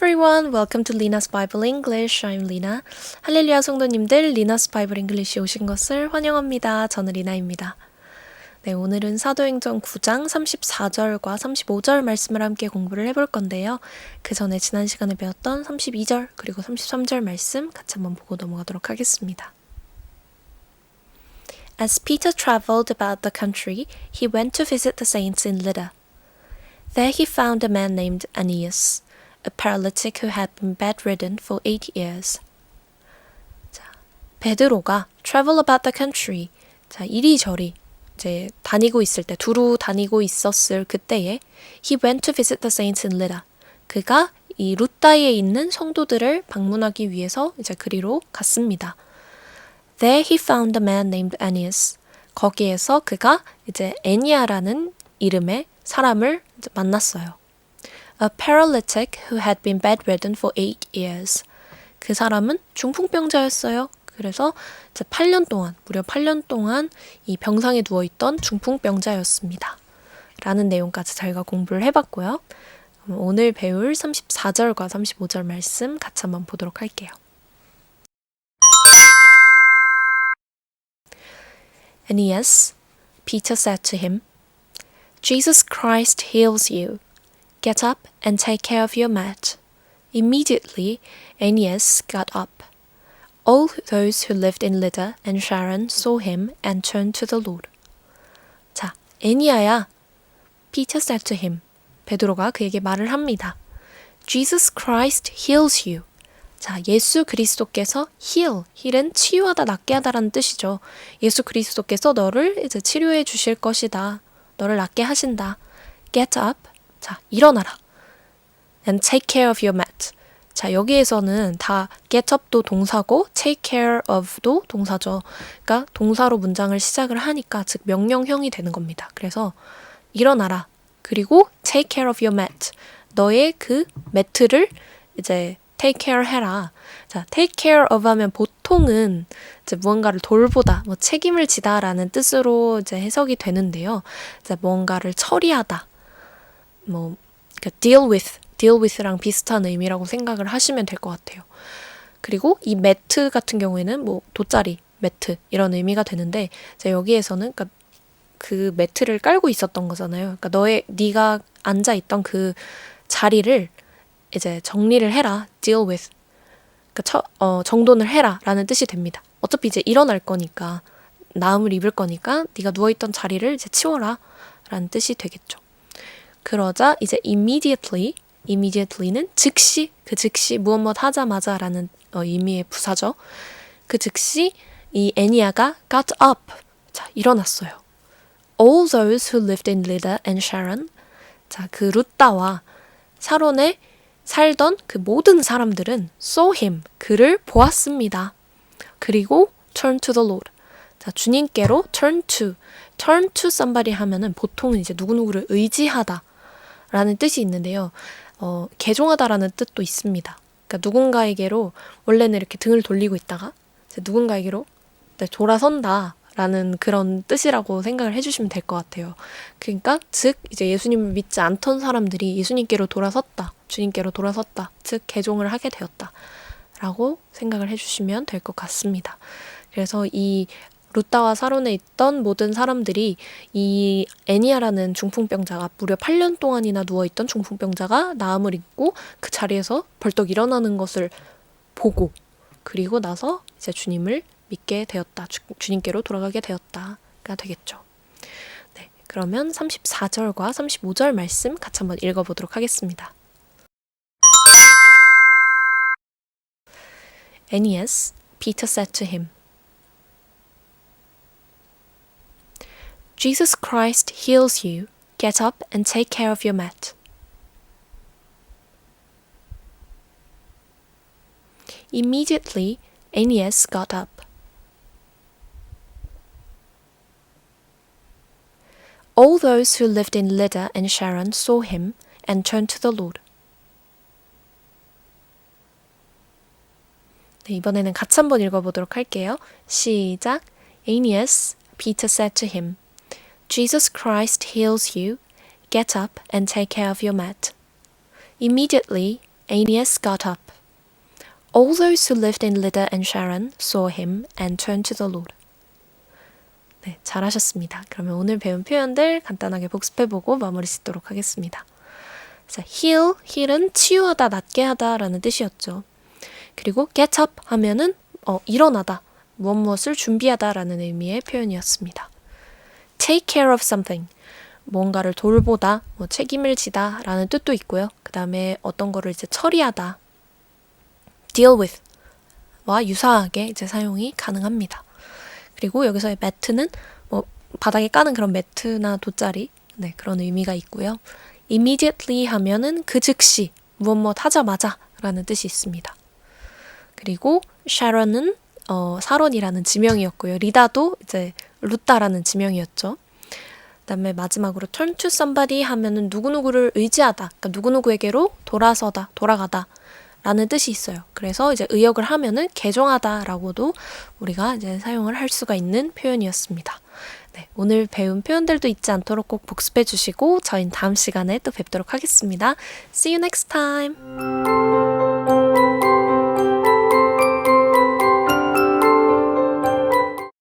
everyone, welcome to Lina's Bible English. I'm Lina. 할렐루야 성도님들, Lina's Bible English에 오신 것을 환영합니다. 저는 리나입니다. 네, 오늘은 사도행전 9장 34절과 35절 말씀을 함께 공부를 해볼 건데요. 그 전에 지난 시간에 배웠던 32절 그리고 33절 말씀 같이 한번 보고 넘어가도록 하겠습니다. As Peter traveled about the country, he went to visit the saints in Lydda. There he found a man named Aeneas, a paralytic who had been bedridden for eight years. 자, 베드로가 travel about the country. 자, 이리저리 이제 다니고 있을 때 두루 다니고 있었을 그때에 he went to visit the saints in Lydda. 그가 이 루다에 있는 성도들을 방문하기 위해서 이제 그리로 갔습니다. There he found a man named Aeneas. 거기에서 그가 이제 애니아라는 이름의 사람을 만났어요. A paralytic who had been bedridden for eight years. 그 사람은 중풍병자였어요. 그래서 이제 8년 동안, 무려 8년 동안 이 병상에 누워있던 중풍병자였습니다. 라는 내용까지 저희가 공부를 해봤고요. 오늘 배울 34절과 35절 말씀 같이 한번 보도록 할게요. Aeneas, Peter said to him, Jesus Christ heals you. Get up and take care of your mat. Immediately, Aeneas got up. All those who lived in Lydda and Sharon saw him and turned to the Lord. 자, 애니아야. Peter said to him. 베드로가 그에게 말을 합니다. Jesus Christ heals you. 자, 예수 그리스도께서 heal, heal은 치유하다, 낫게 하다라는 뜻이죠. 예수 그리스도께서 너를 이제 치료해 주실 것이다. 너를 낫게 하신다. Get up. 자, 일어나라. And take care of your mat. 자, 여기에서는 다 get up도 동사고 take care of도 동사죠. 그러니까 동사로 문장을 시작을 하니까 즉 명령형이 되는 겁니다. 그래서 일어나라. 그리고 take care of your mat. 너의 그 매트를 이제 take care 해라. 자, take care of 하면 보통은 이제 무언가를 돌보다, 뭐 책임을 지다라는 뜻으로 이제 해석이 되는데요. 이제 무언가를 처리하다. 뭐, 그러니까 deal with, deal with랑 비슷한 의미라고 생각을 하시면 될 것 같아요. 그리고 이 매트 같은 경우에는 뭐 돗자리, 매트 이런 의미가 되는데 이제 여기에서는 그러니까 그 매트를 깔고 있었던 거잖아요. 그러니까 너의 네가 앉아 있던 그 자리를 이제 정리를 해라, deal with. 그러니까 처, 어, 정돈을 해라라는 뜻이 됩니다. 어차피 이제 일어날 거니까 나음을 입을 거니까 네가 누워 있던 자리를 이제 치워라라는 뜻이 되겠죠. 그러자 이제 immediately, immediately는 즉시, 그 즉시 무엇 무엇 하자마자라는 어, 의미의 부사죠. 그 즉시 이 애니아가 got up, 자 일어났어요. All those who lived in Lydda and Sharon, 자그 루다와 사론에 살던 그 모든 사람들은 saw him, 그를 보았습니다. 그리고 turn to the Lord. 자, 주님께로 turn to, turn to somebody 하면은 보통은 이제 누구누구를 의지하다 라는 뜻이 있는데요. 어, 개종하다라는 뜻도 있습니다. 그러니까 누군가에게로 원래는 이렇게 등을 돌리고 있다가 누군가에게로 네, 돌아선다 라는 그런 뜻이라고 생각을 해주시면 될 것 같아요. 그러니까 즉 이제 예수님을 믿지 않던 사람들이 예수님께로 돌아섰다, 주님께로 돌아섰다, 즉 개종을 하게 되었다. 라고 생각을 해주시면 될 것 같습니다. 그래서 이 루타와 사론에 있던 모든 사람들이 이 애니아라는 중풍병자가 무려 8년 동안이나 누워있던 중풍병자가 나음을 입고 그 자리에서 벌떡 일어나는 것을 보고 그리고 나서 이제 주님을 믿게 되었다. 주, 주님께로 돌아가게 되었다가 되겠죠. 네, 그러면 34절과 35절 말씀 같이 한번 읽어보도록 하겠습니다. Aeneas, Peter said to him, Jesus Christ heals you. Get up and take care of your mat. Immediately, Aeneas got up. All those who lived in Lydda and Sharon saw him and turned to the Lord. 네, 이번에는 같이 한번 읽어보도록 할게요. 시작. Aeneas, Peter said to him, Jesus Christ heals you. Get up and take care of your mat. Immediately, Aeneas got up. All those who lived in Lydda and Sharon saw him and turned to the Lord. 네, 잘하셨습니다. 그러면 오늘 배운 표현들 간단하게 복습해보고 마무리 짓도록 하겠습니다. 자, heal, heal은 치유하다, 낫게 하다라는 뜻이었죠. 그리고 get up 하면은 어, 일어나다, 무엇 무엇을 준비하다라는 의미의 표현이었습니다. Take care of something, 뭔가를 돌보다, 뭐 책임을 지다 라는 뜻도 있고요. 그 다음에 어떤 거를 이제 처리하다, deal with 와 유사하게 이제 사용이 가능합니다. 그리고 여기서의 매트는 뭐 바닥에 까는 그런 매트나 돗자리 네, 그런 의미가 있고요. immediately 하면은 그 즉시 무엇 무엇 하자마자 라는 뜻이 있습니다. 그리고 샤론은 어, 사론이라는 지명이었고요. 리다도 이제 루따라는 지명이었죠. 그다음에 마지막으로 turn to somebody 하면은 누구누구를 의지하다. 그러니까 누구누구에게로 돌아서다, 돌아가다. 라는 뜻이 있어요. 그래서 이제 의역을 하면은 개종하다라고도 우리가 이제 사용을 할 수가 있는 표현이었습니다. 네, 오늘 배운 표현들도 잊지 않도록 꼭 복습해 주시고 저희는 다음 시간에 또 뵙도록 하겠습니다. See you next time.